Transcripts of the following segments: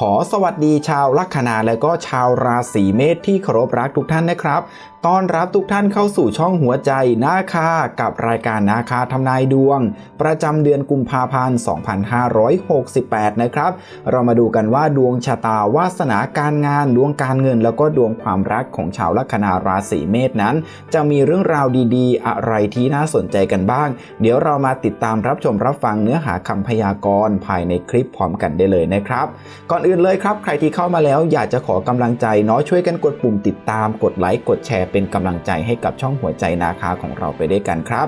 ขอสวัสดีชาวลัคนาและก็ชาวราศีเมษที่เคารพรักทุกท่านนะครับ ต้อนรับทุกท่านเข้าสู่ช่องหัวใจนาคากับรายการนาคาทำนายดวง ประจำเดือนกุมภาพันธ์ 2568 นะครับ เรามาดูกันว่าดวงชะตาวาสนาการงานดวงการเงิน แล้วก็ดวงความรักของชาวลัคนาราศีเมษนั้น จะมีเรื่องราวดีๆ อะไรที่น่าสนใจกันบ้าง เดี๋ยวเรามาติดตามรับชมรับฟังเนื้อหาคำพยากรณ์ภายในคลิปพร้อมกันได้เลยนะครับ ก่อนอื่นเลยครับ ใครที่เข้ามาแล้วอยากจะขอกำลังใจเนาะช่วยกันกดปุ่มติดตามกดไลค์กดแชร์เป็นกำลังใจให้กับช่องหัวใจนาคาของเราไปด้วยกันครับ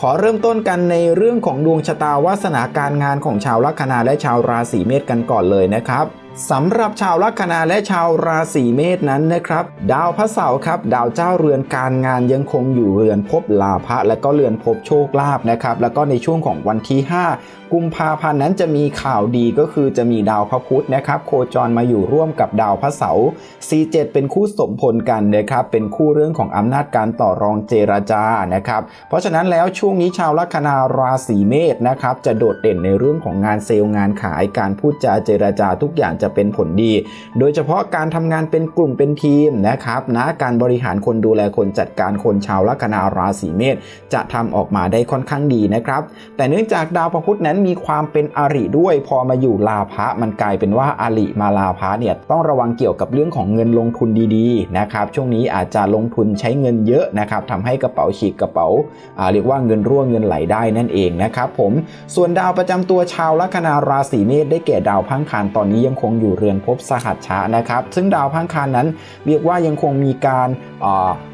ขอเริ่มต้นกันในเรื่องของดวงชะตาวาสนาการงานของชาวลัคนาและชาวราศีเมษกันก่อนเลยนะครับ สำหรับชาวลัคนาและชาวราศีเมษนั้นนะครับ ดาวพระเสาร์ครับ ดาวเจ้าเรือนการงานยังคงอยู่เรือนภพลาภะและก็เรือนภพโชคลาภนะครับแล้วก็ในช่วงของวันที่ 5 กุมภาพันธ์นั้นจะมีข่าวดีก็คือจะมีดาวพระพุธนะครับ โคจรมาอยู่ร่วมกับดาวพระเสาร์ C7 เป็นคู่สมพลกันนะครับเป็นคู่เรื่องของอำนาจการต่อรองเจรจานะครับ เพราะฉะนั้นแล้วช่วงนี้ชาวลัคนาราศีเมษนะครับจะโดดเด่นในเรื่องของงานเซลล์งานขายการพูดจาเจรจาทุกอย่างจะะเป็นผลดี โดยเฉพาะการทำงานเป็นกลุ่มเป็นทีมนะครับนะการบริหารคนดูแลคนจัดการคนชาวลัคนาราศีเมษจะทำออกมาได้ค่อนข้างดีนะครับ แต่เนื่องจากดาวพระพุธนั้นมีความเป็นอริด้วย พอมาอยู่ลาภะมันกลายเป็นว่าอริมาลาภะเนี่ยต้องระวังเกี่ยวกับเรื่องของเงินลงทุนดีๆนะครับช่วงนี้อาจจะลงทุนใช้เงินเยอะนะครับทำให้กระเป๋าฉีกกระเป๋าเรียกว่าเงินรั่วเงินไหลได้นั่นเองนะครับผมส่วนดาวประจำตัวชาวลัคนาราศีเมษได้แก่ดาวพังคารตอนนี้ยังคงอยู่เรือนภพสหัชชะนะครับ ซึ่งดาวพังคารนั้นเรียกว่ายังคงมีการ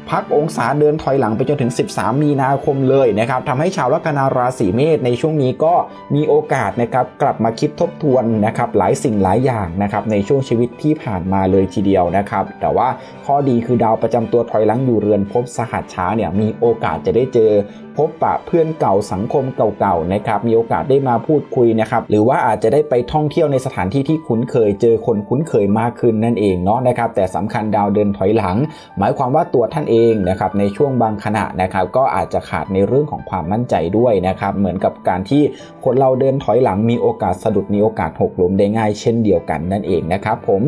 พักองศาเดินถอยหลังไปจนถึง 13 มีนาคมเลยนะครับทำให้ชาวลัคนาราศีเมษในช่วงนี้ก็มีโอกาสนะครับกลับมาคิดทบทวนนะครับหลายสิ่งหลายอย่างนะครับในช่วงชีวิตที่ผ่านมาเลยทีเดียวนะครับ แต่ว่าข้อดีคือดาวประจำตัวถอยหลังอยู่เรือนภพสหัสช้าเนี่ยมีโอกาสจะได้เจอ พบปะเพื่อนเก่าสังคมเก่าๆนะครับมีโอกาสได้มาพูดคุยนะครับหรือว่าอาจจะได้ไปท่องเที่ยวในสถานที่ที่คุ้นเคยเจอคนคุ้นเคยมากขึ้นนั่นเองเนาะนะครับแต่สำคัญดาวเดินถอยหลัง หมายความว่าตัวท่านเองนะครับในช่วงบางขณะนะครับก็อาจจะขาดในเรื่องของความมั่นใจด้วยนะครับเหมือนกับการที่คนเราเดินถอยหลังมีโอกาสสะดุดมีโอกาสหกล้มได้ง่ายเช่นเดียวกันนั่นเองนะครับผม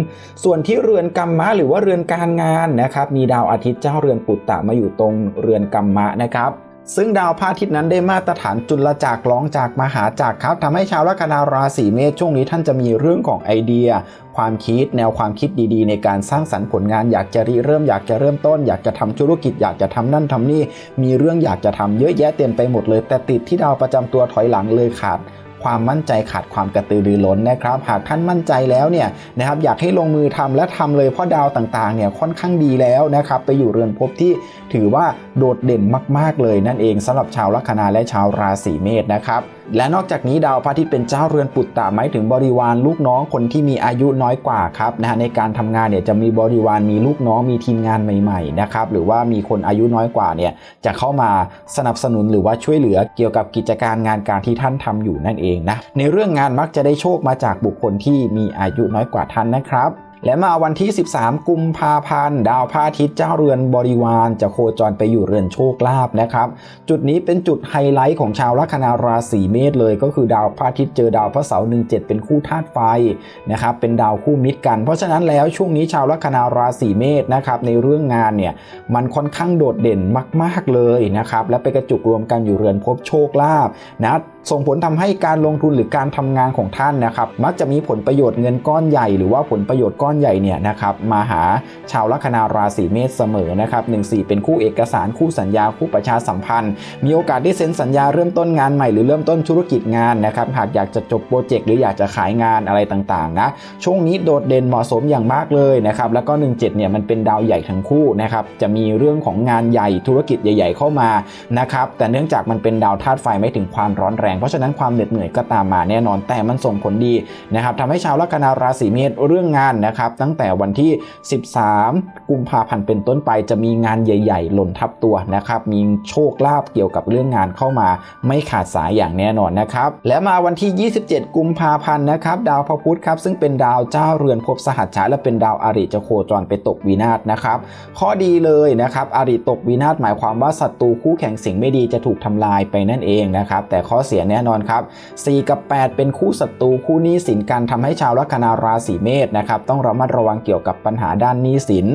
ส่วนที่เรือนกรรมะหรือว่าเรือนการงานนะครับมีดาวอาทิตย์เจ้าเรือนปุตตะมาอยู่ตรงเรือนกรรมะนะครับ ซึ่งดาวพระอาทิตย์นั้นได้มาตรฐานจุลจักรร้องจากมหาจักรครับทำให้ชาวลัคนาราศีเมษช่วงนี้ท่านจะมีเรื่องของไอเดีย ความคิด แนวความคิดดีๆ ในการสร้างสรรค์ผลงานอยากจะริเริ่มอยากจะเริ่มต้น อยากจะทำธุรกิจอยากจะทำนั่นทำนี่ มีเรื่องอยากจะทำเยอะแยะเต็มไปหมดเลย แต่ติดที่ดาวประจำตัวถอยหลังเลยขาด ความมั่นใจขาดความกระตือรือร้นนะครับ หากท่านมั่นใจแล้วเนี่ยนะครับอยากให้ลงมือทำและทำเลยเพราะดาวต่างๆเนี่ยค่อนข้างดีแล้วนะครับไปอยู่เรือนภพที่ถือว่าโดดเด่นมาก ๆ เลยนั่นเองสำหรับชาวลัคนาและชาวราศีเมษนะครับ และนอกจากนี้ดาวพระอาทิตย์เป็นเจ้าเรือนปุตตะหมายถึงบริวารลูกน้องคนที่มีอายุน้อยกว่าครับนะฮะในการทำงานเนี่ยจะมีบริวารมีลูกน้องมีทีมงานใหม่ๆนะครับหรือว่ามีคนอายุน้อยกว่าเนี่ยจะเข้ามาสนับสนุนหรือว่าช่วยเหลือเกี่ยวกับกิจการงานการที่ท่านทำอยู่นั่นเองนะในเรื่องงานมักจะได้โชคมาจากบุคคลที่มีอายุน้อยกว่าท่านนะครับ และมาวันที่ 13 กุมภาพันธ์ ดาวพระอาทิตย์เจ้าเรือนบริวาร จะโคจรไปอยู่เรือนโชคลาภนะครับ จุดนี้เป็นจุดไฮไลท์ของชาวลัคนาราศีเมษเลย ก็คือดาวพระอาทิตย์เจอดาวพระเสาร์17เป็นคู่ธาตุไฟนะครับเป็นดาวคู่มิตรกัน เพราะฉะนั้นแล้วช่วงนี้ชาวลัคนาราศีเมษนะครับในเรื่องงานเนี่ยมันค่อนข้างโดดเด่นมาก ๆเลยนะครับและไปกระจุกรวมกันอยู่เรือนภพโชคลาภนะ ส่งผลทำให้การลงทุนหรือการทำงานของท่านนะครับ มักจะมีผลประโยชน์เงินก้อนใหญ่หรือว่าผลประโยชน์ก้อนใหญ่เนี่ยนะครับมาหาชาวลัคนาราศีเมษเสมอนะครับหนึ่งสี่เป็นคู่เอกสารคู่สัญญาคู่ประชาสัมพันธ์ มีโอกาสได้เซ็นสัญญาเริ่มต้นงานใหม่หรือเริ่มต้นธุรกิจงานนะครับหากอยากจะจบโปรเจกต์หรืออยากจะขายงานอะไรต่างๆนะช่วงนี้โดดเด่นเหมาะสมอย่างมากเลยนะครับแล้วก็ 17เนี่ยมันเป็นดาวใหญ่ทั้งคู่นะครับจะมีเรื่องของงานใหญ่ธุรกิจใหญ่ ๆ เข้ามานะครับแต่เนื่องจากมันเป็นดาวธาตุไฟไม่ถึงความร้อนแรงเพราะฉะนั้นความเหน็ดเหนื่อยก็ตามมาแน่นอนแต่มันส่งผลดีนะครับทำให้ชาวลัคนาราศีเมษเรื่องงานนะครับ ตั้งแต่วันที่ 13 กุมภาพันธ์เป็นต้นไปจะมีงานใหญ่ ๆ หล่นทับตัวนะครับ มีโชคลาภเกี่ยวกับเรื่องงานเข้ามา ไม่ขาดสายอย่างแน่นอนนะครับ และมาวันที่ 27 กุมภาพันธ์นะครับ ดาวพระพุธครับซึ่งเป็นดาวเจ้าเรือนภพสหัสฉาและเป็นดาวอาริจะโคจรไปตกวินาศนะครับ ข้อดีเลยนะครับอาริตกวินาศหมายความว่าศัตรูคู่แข่งสิ่งไม่ดีจะถูกทำลายไปนั่นเองนะครับแต่ข้อเสียแน่นอนครับ 4 กับ 8 เป็นคู่ศัตรูคู่หนี้สินกันทำให้ชาวลัคนาราศีเมษนะครับต้องระมัดระวังเกี่ยวกับปัญหาด้านหนี้สิน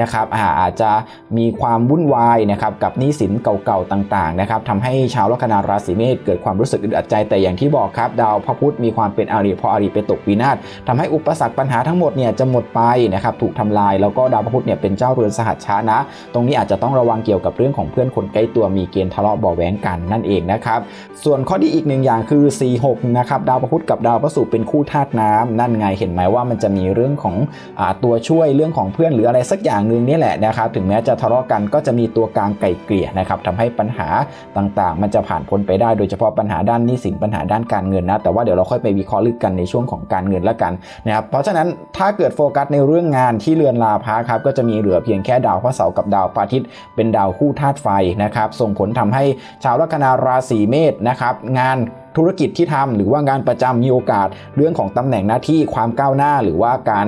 นะครับอาอาจจะมีความวุ่นวายนะครับกับหนี้สินเก่าๆต่างๆนะครับทำให้ชาวลัคนาราศีเมษเกิดความรู้สึกอึดอัดใจแต่อย่างที่บอกครับ ดาวพระพุธมีความเป็นอาริพออาริไปตกวินาศทำให้อุปสรรคปัญหาทั้งหมดเนี่ยจะหมดไปนะครับถูกทำลายแล้วก็ดาวพระพุธเนี่ยเป็นเจ้าเรือนสหัชชานะ ตรงนี้อาจจะต้องระวังเกี่ยวกับเรื่องของเพื่อนคนใกล้ตัวมีเกณฑ์ทะเลาะเบาะแว้งกันนั่นเองนะครับส่วนข้อดีอีกหนึ่งอย่างคือ46นะครับดาวพระพุธกับดาวพระศุกร์เป็นคู่ธาตุน้ำนั่นไงเห็นไหมว่ามันจะมีเรื่องของอตัวช่วยเรื่องของเพื่อนหรืออะไรสักอย่างหนึ่งนี่แหละนะครับถึงแม้จะทะเลาะกันก็จะมีตัวกลางไก่เกลี่ยนะครับทำให้ปัญหาต่างๆ มันจะผ่านพ้นไปได้โดยเฉพาะปัญหาด้านหนี้สินปัญหาด้านการเงินนะแต่ว่าเดี๋ยวเราค่อยไปวิเคราะห์ลึกกันในช่วงของการเงินล้วกันนะครับเพราะฉะนั้นถ้าเกิดโฟกัสในเรื่องงานที่เรือนลาภะครับก็จะมีเหลือเพียงแค่ดาวพระเสาร์กับดาวพระอาทิตย์เป็นดาวคู่ธาตุไฟนะครับส่งผลทำให้ชาวลัคนาราศีเมษนะครับงาน ธุรกิจที่ทำหรือว่างานประจำมีโอกาสเรื่องของตำแหน่งหน้าที่ความก้าวหน้า หรือว่าการ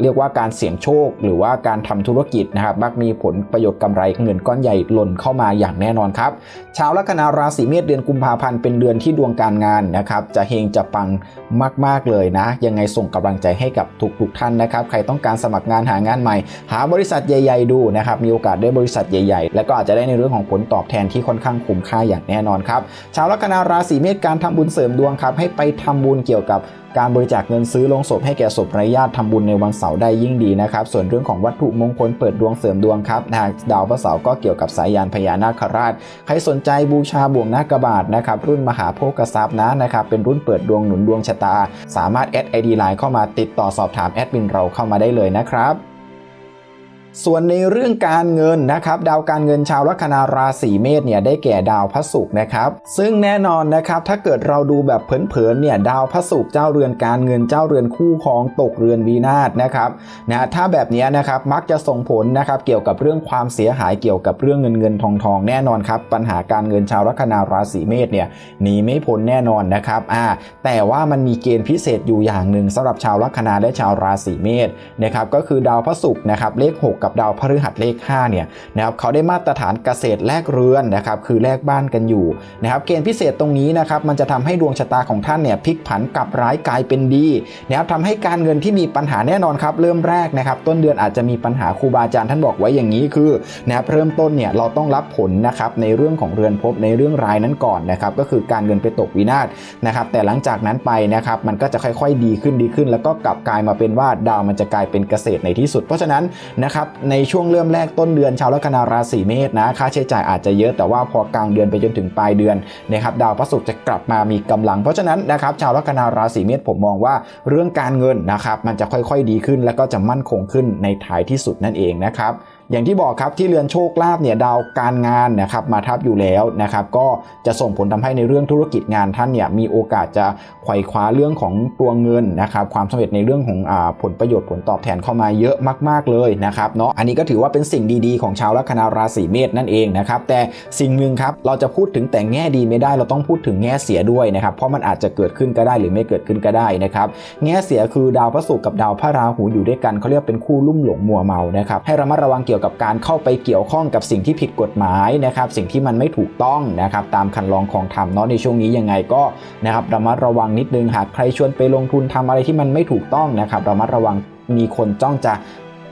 เรียกว่าการเสี่ยงโชค หรือว่าการทำธุรกิจนะครับมักมีผลประโยชน์กำไรเงินก้อนใหญ่หล่นเข้ามาอย่างแน่นอนครับชาวลัคนาราศีเมษเดือนกุมภาพันธ์เป็นเดือนที่ดวงการงานนะครับจะเฮงจะปังมาก ๆ เลยนะ ยังไงส่งกำลังใจให้กับทุกๆท่านนะครับใครต้องการสมัครงานหางานใหม่ หาบริษัทใหญ่ ๆ ดูนะครับมีโอกาสได้บริษัทใหญ่ ๆ แล้วก็อาจจะได้ในเรื่องของผลตอบแทนที่ค่อนข้างคุ้มค่าอย่างแน่นอนครับชาวลัคนาราศีเมษการทำบุญเสริมดวงครับ ให้ไปทำบุญเกี่ยวกับการบริจาคเงินซื้อลงศพให้แก่ศพไร้ญาติทำบุญในวันเสาร์ได้ยิ่งดีนะครับ ส่วนเรื่องของวัตถุมงคลเปิดดวงเสริมดวงครับนะดาวพระเสาร์ก็เกี่ยวกับสายยานพญานาคราช ใครสนใจบูชาบ่วงนาคบาทนะครับรุ่นมหาโภคทรัพย์นะนะครับเป็นรุ่นเปิดดวงหนุนดวงชะตา สามารถแอดไอดีไลน์เข้ามาติดต่อสอบถามแอดมินเราเข้ามาได้เลยนะครับ ส่วนในเรื่องการเงินนะครับ ดาวการเงินชาวลัคนาราศีเมษเนี่ยได้แก่ดาวพระศุกร์นะครับ ซึ่งแน่นอนนะครับถ้าเกิดเราดูแบบเผินๆเนี่ยดาวพระศุกร์เจ้าเรือนการเงินเจ้าเรือนคู่ครองตกเรือนวีนาศนะครับนะถ้าแบบนี้นะครับมักจะส่งผลนะครับเกี่ยวกับเรื่องความเสียหายเกี่ยวกับเรื่องเงินเงินทองทองแน่นอนครับปัญหาการเงินชาวลัคนาราศีเมษเนี่ยหนีไม่พ้นแน่นอนนะครับอ่าแต่ว่ามันมีเกณฑ์พิเศษอยู่อย่างหนึ่งสำหรับชาวลัคนาและชาวราศีเมษนะครับก็คือดาวพระศุกร์นะครับเลข 6กับดาวพฤหัสเลข5เนี่ยนะครับเขาได้มาตรฐานเกษตรแลกเรือนนะครับคือแลกบ้านกันอยู่นะครับเกณฑ์พิเศษตรงนี้นะครับมันจะทำให้ดวงชะตาของท่านเนี่ยพลิกผันกลับร้ายกลายเป็นดีนะครับทำให้การเงินที่มีปัญหาแน่นอนครับเริ่มแรกนะครับต้นเดือนอาจจะมีปัญหาครูบาอาจารย์ท่านบอกไว้อย่างนี้คือนะครับเริ่มต้นเนี่ยเราต้องรับผลนะครับในเรื่องของเรือนภพในเรื่องรายนั้นก่อนนะครับก็คือการเงินไปตกวินาศนะครับแต่หลังจากนั้นไปนะครับมันก็จะค่อยๆ ดีขึ้นดีขึ้น แล้วก็กลับกลายมาเป็นว่าดาวมันจะกลายเป็นเกษตรในที่สุด เพราะฉะนั้นนะครับในช่วงเริ่มแรกต้นเดือนชาวลัคนาราศีเมษนะค่าใช้จ่ายอาจจะเยอะแต่ว่าพอกลางเดือนไปจนถึงปลายเดือนนะครับดาวพระศุกร์จะกลับมามีกำลัง เพราะฉะนั้นนะครับชาวลัคนาราศีเมษผมมองว่าเรื่องการเงินนะครับมันจะค่อยๆดีขึ้น แล้วก็จะมั่นคงขึ้นในท้ายที่สุดนั่นเองนะครับ อย่างที่บอกครับที่เรือนโชคลาภเนี่ยดาวการงานนะครับมาทับอยู่แล้วนะครับก็จะส่งผลทำให้ในเรื่องธุรกิจงานท่านเนี่ยมีโอกาสจะไขว่คว้าเรื่องของตัวเงินนะครับความสำเร็จในเรื่องของอผลประโยชน์ผลตอบแทนเข้ามาเยอะมาก ๆเลยนะครับเนาะอันนี้ก็ถือว่าเป็นสิ่งดีๆ ของชาวลัคนาราศีเมษนั่นเองนะครับแต่สิ่งหนึ่งครับเราจะพูดถึงแต่แง่ดีไม่ได้เราต้องพูดถึงแง่เสียด้วยนะครับเพราะมันอาจจะเกิดขึ้นก็ได้หรือไม่เกิดขึ้นก็ได้นะครับแง่เสียคือดาวพระศุกร์กับดาวพระราหูอยู่ด้วยกันเขาเรียกเป็นคู่ลุ่มหลงมัวเมานะครับให้ระมัดระวังเกี่ยวกับการเข้าไปเกี่ยวข้องกับสิ่งที่ผิดกฎหมายนะครับ สิ่งที่มันไม่ถูกต้องนะครับตามคันลองของธรรมเนาะในช่วงนี้ยังไงก็นะครับระมัดระวังนิดนึงหากใครชวนไปลงทุนทำอะไรที่มันไม่ถูกต้องนะครับระมัดระวังมีคนจ้องจะ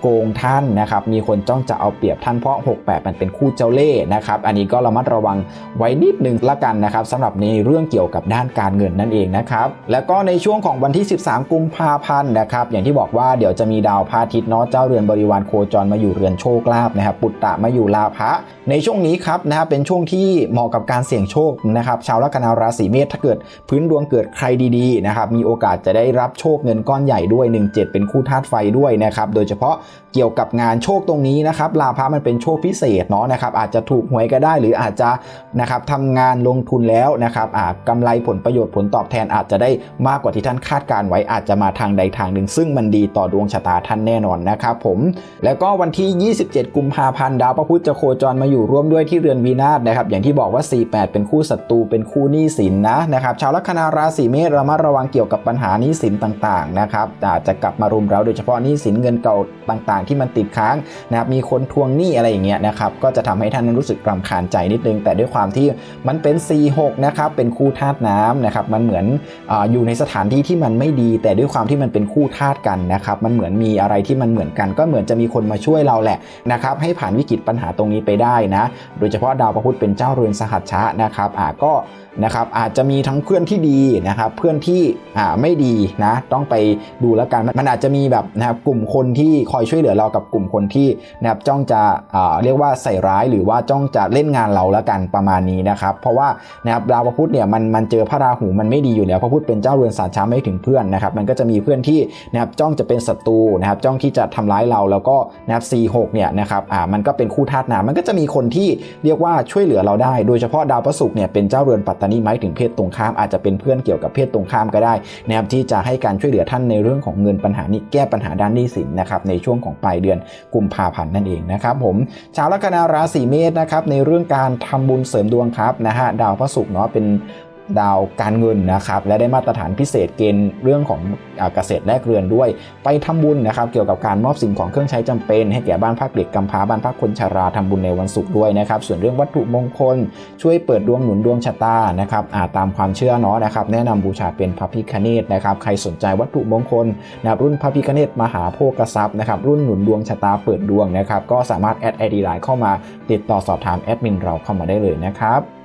โกงท่านนะครับมีคนจ้องจะเอาเปรียบท่านเพราะ 68 มันเป็นคู่เจ้าเล่ห์นะครับอันนี้ก็ระมัดระวังไว้นิดนึงละกันนะครับสำหรับในเรื่องเกี่ยวกับด้านการเงินนั่นเองนะครับแล้วก็ในช่วงของวันที่ 13 กุมภาพันธ์นะครับอย่างที่บอกว่าเดี๋ยวจะมีดาวพาทิตย์เนาะเจ้าเรือนบริวารโคจรมาอยู่เรือนโชคลาภนะครับปุตตะมาอยู่ลาภะในช่วงนี้ครับนะครับเป็นช่วงที่เหมาะกับการเสี่ยงโชคนะครับชาวลัคนาราศีเมษถ้าเกิดพื้นดวงเกิดใครดีๆนะครับมีโอกาสจะได้รับโชคเงินก้อนใหญ่ด้วย 17 เป็นคู่ธาตุไฟด้วยนะครับโดยเฉพาะเกี่ยวกับงานโชคตรงนี้นะครับลาภะมันเป็นโชคพิเศษเนาะนะครับอาจจะถูกหวยก็ได้หรืออาจจะนะครับทำงานลงทุนแล้วนะครับอาจกำไรผลประโยชน์ผลตอบแทนอาจจะได้มากกว่าที่ท่านคาดการไว้อาจจะมาทางใดทางหนึ่ง ซึ่งมันดีต่อดวงชะตาท่านแน่นอนนะครับผมแล้วก็วันที่ 27 กุมภาพันธ์ดาวพระพุธจะโคจรมาอยู่ร่วมด้วยที่เรือนวีนาศนะครับอย่างที่บอกว่า 48 เป็นคู่ศัตรูเป็นคู่หนี้สินนะนะครับชาวลัคนาราศีเมษระมัดระวังเกี่ยวกับปัญหาหนี้สินต่างๆนะครับอาจจะกลับมารุมเราโดยเฉพาะหนี้สินเงินเก่าต่ต่างๆ ที่มันติดค้างนะครับมีคนทวงหนี้อะไรอย่างเงี้ยนะครับก็จะทำให้ท่านรู้สึกรำคาญใจนิดนึง แต่ด้วยความที่มันเป็น4-6นะครับเป็นคู่ธาตุน้ำนะครับมันเหมือนออยู่ในสถานที่ที่มันไม่ดี แต่ด้วยความที่มันเป็นคู่ธาตุกันนะครับมันเหมือนมีอะไรที่มันเหมือนกัน ก็เหมือนจะมีคนมาช่วยเราแหละนะครับให้ผ่านวิกฤตปัญหาตรงนี้ไปได้นะโดยเฉพาะดาวพระพุธเป็นเจ้าเรือนสหัชชะนะครับอ่าก็นะครับอาจจะมีทั้งเพื่อนที่ดีนะครับเพื่อนที่อ่าไม่ดีนะต้องไปดูแล้วกันมันอาจจะมีแบบนะครับกลุ่มคนที่คอยช่วยเหลือเรากับกลุ่มคนที่นะครับจ้องจะเรียกว่าใส่ร้ายหรือว่าจ้องจะเล่นงานเราแล้วกันประมาณนี้นะครับเพราะว่านะครับดาวพระพุธเนี่ยมันมันเจอพระราหูมันไม่ดีอยู่แล้วพระพุธเป็นเจ้าเรือนสาช้าไม่ถึงเพื่อนนะครับมันก็จะมีเพื่อนที่นะครับจ้องจะเป็นศัตรูนะครับจ้องที่จะทำร้ายเราแล้วก็นะครับ C6 เนี่ยนะครับอ่ามันก็เป็นคู่ธาตุน้ำมันก็จะมีคนที่เรียกว่าช่วยเหลือเราได้ โดยเฉพาะดาวพระศุกร์เนี่ยเป็นเจ้าเรือนปัตตานีหมายถึงเพศตรงข้ามอาจจะเป็นเพื่อนเกี่ยวกับเพศตรงข้ามก็ได้นะครับที่จะให้การช่วยเหลือท่านในเรื่องของเงินปัญหานี้แก้ปัญหาด้านหนี้สินนะครับในช่วงของปลายเดือนกุมภาพันธ์นั่นเองนะครับผมชาวลัคนาราศีเมษนะครับในเรื่องการทำบุญเสริมดวงครับนะฮะดาวพระศุกร์เนาะเป็น ดาวการเงินนะครับ และได้มาตรฐานพิเศษเกณฑ์เรื่องของอเกษตรแลกเรือนด้วย ไปทำบุญนะครับ เกี่ยวกับการมอบสิ่งของเครื่องใช้จำเป็น ให้แก่บ้านพักเด็กกำพร้าบ้านพักคนชราทำบุญในวันศุกร์ด้วยนะครับ ส่วนเรื่องวัตถุมงคล ช่วยเปิดดวงหนุนดวงชะตานะครับอาตามความเชื่อเนาะนะครับ แนะนำบูชาเป็นพระพิคเนตนะครับ ใครสนใจวัตถุมงคลนะร,รุ่นพระพิคเนตมหาโภคทรัพย์นะครับ รุ่นหนุนดวงชะตาเปิดดวงนะครับ ก็สามารถแอดไอดีไลน์เข้ามาติดต่อสอบถามแอดมินเราเข้ามาได้เลยนะครับ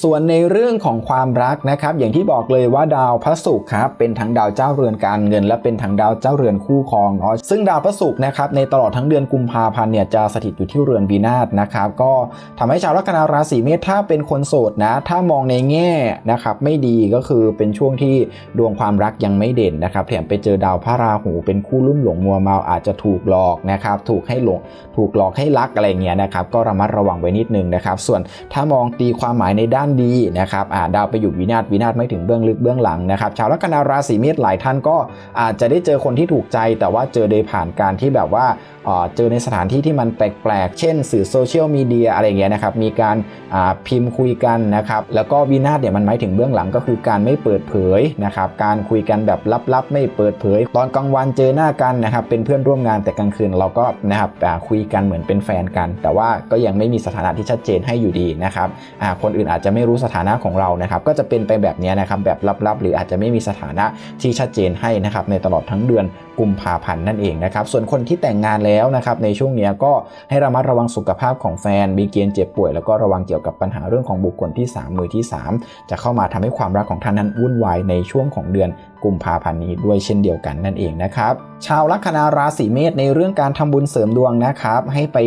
ส่วนในเรื่องของความรักนะครับ อย่างที่บอกเลยว่าดาวพระศุกร์ครับเป็นทั้งดาวเจ้าเรือนการเงิน และเป็นทั้งดาวเจ้าเรือนคู่ครองเนาะซึ่งดาวพระศุกร์นะครับในตลอดทั้งเดือนกุมภาพันธ์เนี่ยจะสถิตอยู่ที่เรือนวินาศนะครับ ก็ทำให้ชาวลัคนาราศีเมษถ้าเป็นคนโสดนะ ถ้ามองในแง่นะครับไม่ดีก็คือเป็นช่วงที่ดวงความรักยังไม่เด่นนะครับแถมไปเจอดาวพระราหูเป็นคู่ลุ่มหลงมัวเมาอาจจะถูกหลอกนะครับถูกให้หลงถูกหลอกให้รักอะไรเงี้ยนะครับก็ระมัดระวังไว้นิดนึงนะครับส่วนถ้ามองตีความหมายในด้านานดีนะครับอ่าดาวไปอยู่วินาศวินาศไม่ถึงเบื้องลึกเบื้องหลังนะครับชาวลัคนาราศีเมษหลายท่านก็อาจจะได้เจอคนที่ถูกใจ แต่ว่าเจอโดยผ่านการที่แบบว่าเจอในสถานที่ที่มันแปลกๆ เช่น สื่อโซเชียลมีเดียอะไรอย่างเงี้ยนะครับมีการาพิมพ์คุยกันนะครับแล้วก็วินาศเนี่ยมันหมายถึงเบื้องหลังก็คือการไม่เปิดเผยนะครับการคุยกันแบบลับๆ ไม่เปิดเผย ตอนกลางวันเจอหน้ากันนะครับเป็นเพื่อนร่วมงานแต่กลางคืนเราก็นะครับคุยกันเหมือนเป็นแฟนกัน แต่ว่าก็ยังไม่มีสถานะที่ชัดเจนให้อยู่ดีนะครับคนอื่นอาจจะไม่รู้สถานะของเรานะครับ ก็จะเป็นไปแบบนี้นะครับแบบลับๆ หรืออาจจะไม่มีสถานะที่ชัดเจนให้นะครับในตลอดทั้งเดือนกุมภาพันธ์นั่นเองนะครับส่วนคนที่แต่งงานแล้วนะครับในช่วงนี้ก็ให้ระมัดระวังสุขภาพของแฟนมีเกณฑ์เจ็บป่วย แล้วก็ระวังเกี่ยวกับปัญหาเรื่องของบุคคลที่ 3 มือที่ 3 จะเข้ามาทำให้ความรักของท่านนั้นวุ่นวายในช่วงของเดือนกุมภาพันธ์นี้ด้วยเช่นเดียวกันนั่นเองนะครับชาวลัคนาราศีเมษในเรื่องการทำบุญเสริมดวงนะครับให้ไป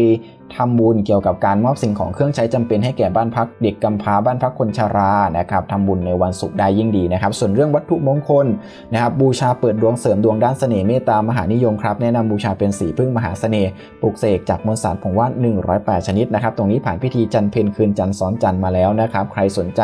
ทำบุญเกี่ยวกับการมอบสิ่งของเครื่องใช้จำเป็นให้แก่บ้านพักเด็กกำพร้าบ้านพักคนชรานะครับทำบุญในวันศุกร์ได้ยิ่งดีนะครับ ส่วนเรื่องวัตถุมงคลนะครับบูชาเปิดดวงเสริมดวงด้านเสน่ห์เมตตามหานิยมครับแนะนำบูชาเป็นสีพึ่งมหาเสน่ห์ปลุกเสกจากมวลสารผงว่า108 ชนิดนะครับ ตรงนี้ผ่านพิธีจันเพนคืนจันซ้อนจันมาแล้วนะครับ ใครสนใจ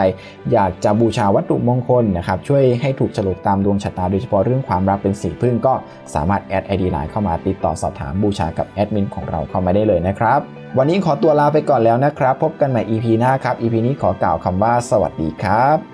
อยากจะบูชาวัตถุมงคลนะครับช่วยให้ถูกฉลกตามดวงชะตาโดยเฉพาะเรื่องความรักเป็นสีพึ่งก็สามารถแอดไอดีไลน์เข้ามาติดต่อสอบถามบูชากับแอดมินของเราเข้ามาได้เลยนะครับ วันนี้ขอตัวลาไปก่อนแล้วนะครับ พบกันใหม่ EP หน้าครับ EP นี้ขอกล่าวคำว่าสวัสดีครับ